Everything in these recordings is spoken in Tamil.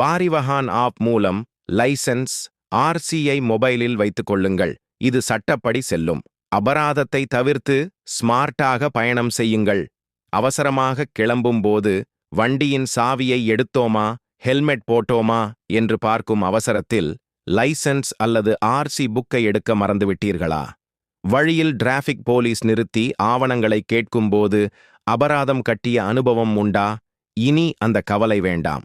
பாரிவஹான் ஆப் மூலம் லைசென்ஸ் ஆர்சிஐ மொபைலில் வைத்துக் கொள்ளுங்கள். இது சட்டப்படி செல்லும். அபராதத்தை தவிர்த்து ஸ்மார்ட்டாக பயணம் செய்யுங்கள். அவசரமாக கிளம்பும்போது வண்டியின் சாவியை எடுத்தோமா ஹெல்மெட் போட்டோமா என்று பார்க்கும் அவசரத்தில் லைசென்ஸ் அல்லது ஆர்சி புக்கை எடுக்க மறந்துவிட்டீர்களா? வழியில் டிராஃபிக் போலீஸ் நிறுத்தி ஆவணங்களை கேட்கும்போது அபராதம் கட்டிய அனுபவம் உண்டா? இனி அந்த கவலை வேண்டாம்.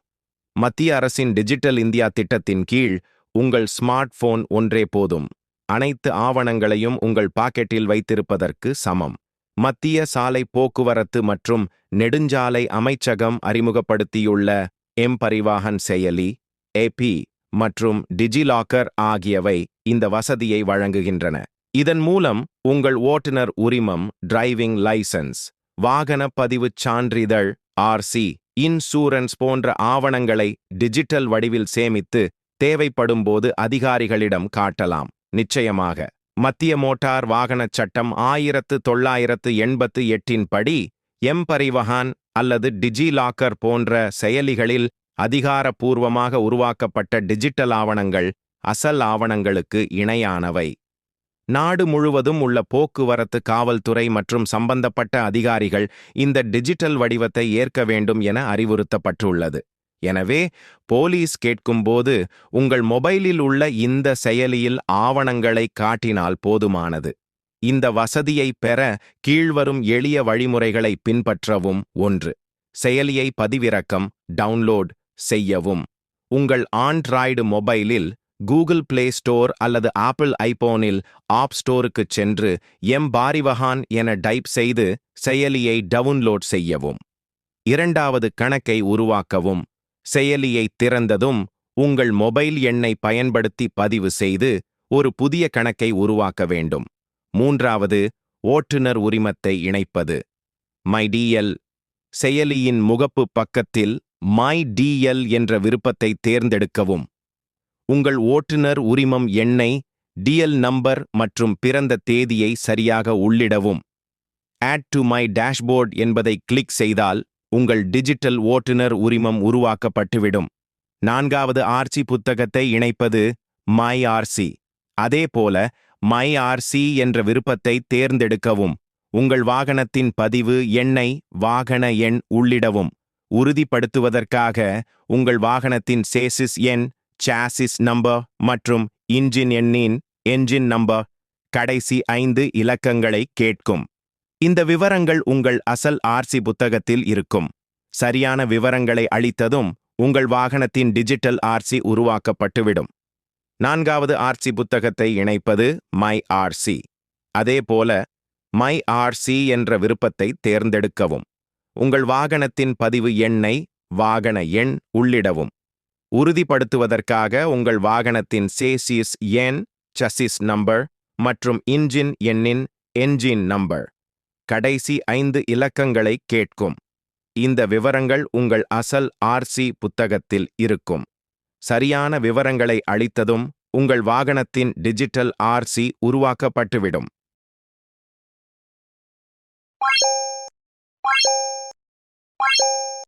மத்திய அரசின் டிஜிட்டல் இந்தியா திட்டத்தின் கீழ் உங்கள் ஸ்மார்ட் போன் ஒன்றே போதும். அனைத்து ஆவணங்களையும் உங்கள் பாக்கெட்டில் வைத்திருப்பதற்கு சமம். மத்திய சாலை போக்குவரத்து மற்றும் நெடுஞ்சாலை அமைச்சகம் அறிமுகப்படுத்தியுள்ள எம் பரிவாஹன் செயலி ஏபி மற்றும் டிஜிலாக்கர் ஆகியவை இந்த வசதியை வழங்குகின்றன. இதன் மூலம் உங்கள் ஓட்டுநர் உரிமம் டிரைவிங் லைசன்ஸ் வாகன பதிவுச் சான்றிதழ் ஆர்சி இன்சூரன்ஸ் போன்ற ஆவணங்களை டிஜிட்டல் வடிவில் சேமித்து தேவைப்படும்போது அதிகாரிகளிடம் காட்டலாம். நிச்சயமாக மத்திய மோட்டார் வாகனச் சட்டம் ஆயிரத்து தொள்ளாயிரத்து எண்பத்து எட்டின் படி எம்பரிவஹான் அல்லது டிஜிலாக்கர் போன்ற செயலிகளில் அதிகாரப்பூர்வமாக உருவாக்கப்பட்ட டிஜிட்டல் ஆவணங்கள் அசல் ஆவணங்களுக்கு இணையானவை. நாடு முழுவதும் உள்ள போக்குவரத்து காவல்துறை மற்றும் சம்பந்தப்பட்ட அதிகாரிகள் இந்த டிஜிட்டல் வடிவத்தை ஏற்க வேண்டும் என அறிவுறுத்தப்பட்டுள்ளது. எனவே போலீஸ் கேட்கும்போது உங்கள் மொபைலில் உள்ள இந்த செயலியில் ஆவணங்களை காட்டினால் போதுமானது. இந்த வசதியை பெற கீழ்வரும் எளிய வழிமுறைகளை பின்பற்றவும். ஒன்று செயலியை பதிவிறக்கம் டவுன்லோட் செய்யவும். உங்கள் ஆண்ட்ராய்டு மொபைலில் கூகுள் பிளே ஸ்டோர் அல்லது ஆப்பிள் ஐபோனில் ஆப் ஸ்டோருக்குச் சென்று எம் பாரிவஹான் என டைப் செய்து செயலியை டவுன்லோட் செய்யவும். இரண்டாவது கணக்கை உருவாக்கவும். செயலியை திறந்ததும் உங்கள் மொபைல் எண்ணை பயன்படுத்தி பதிவு செய்து ஒரு புதிய கணக்கை உருவாக்க வேண்டும். மூன்றாவது ஓட்டுநர் உரிமத்தை இணைப்பது. மை டிஎல் செயலியின் முகப்பு பக்கத்தில் மை டிஎல் என்ற விருப்பத்தை தேர்ந்தெடுக்கவும். உங்கள் ஓட்டுநர் உரிமம் எண்ணை டிஎல் நம்பர் மற்றும் பிறந்த தேதியை சரியாக உள்ளிடவும். ஆட் டு மை டேஷ்போர்ட் என்பதை கிளிக் செய்தால் உங்கள் டிஜிட்டல் ஓட்டுநர் உரிமம் உருவாக்கப்பட்டுவிடும். நான்காவது ஆர்சி புத்தகத்தை இணைப்பது மை ஆர்சி அதேபோல மை ஆர்சி என்ற விருப்பத்தை தேர்ந்தெடுக்கவும். உங்கள் வாகனத்தின் பதிவு எண்ணை வாகன எண் உள்ளிடவும். உறுதிப்படுத்துவதற்காக உங்கள் வாகனத்தின் சேசிஸ் எண் சாசிஸ் நம்பர் மற்றும் இன்ஜின் எண்ணின் என்ஜின் நம்பர் கடைசி ஐந்து இலக்கங்களை கேட்கும். இந்த விவரங்கள் உங்கள் அசல் ஆர்சி புத்தகத்தில் இருக்கும். சரியான விவரங்களை அளித்ததும் உங்கள் வாகனத்தின் டிஜிட்டல் ஆர்சி உருவாக்கப்பட்டுவிடும். நான்காவது ஆர்சி புத்தகத்தை இணைப்பது மை ஆர்சி அதேபோல மை ஆர்சி என்ற விருப்பத்தை தேர்ந்தெடுக்கவும். உங்கள் வாகனத்தின் பதிவு எண்ணை வாகன எண் உள்ளிடவும். உறுதிப்படுத்துவதற்காக உங்கள் வாகனத்தின் சேசிஸ் எண் சசிஸ் நம்பர் மற்றும் இன்ஜின் எண்ணின் என்ஜின் நம்பர். கடைசி ஐந்து இலக்கங்களை கேட்கும். இந்த விவரங்கள் உங்கள் அசல் ஆர்சி புத்தகத்தில் இருக்கும். சரியான விவரங்களை அளித்ததும் உங்கள் வாகனத்தின் டிஜிட்டல் ஆர்சி உருவாக்கப்பட்டுவிடும். Bye.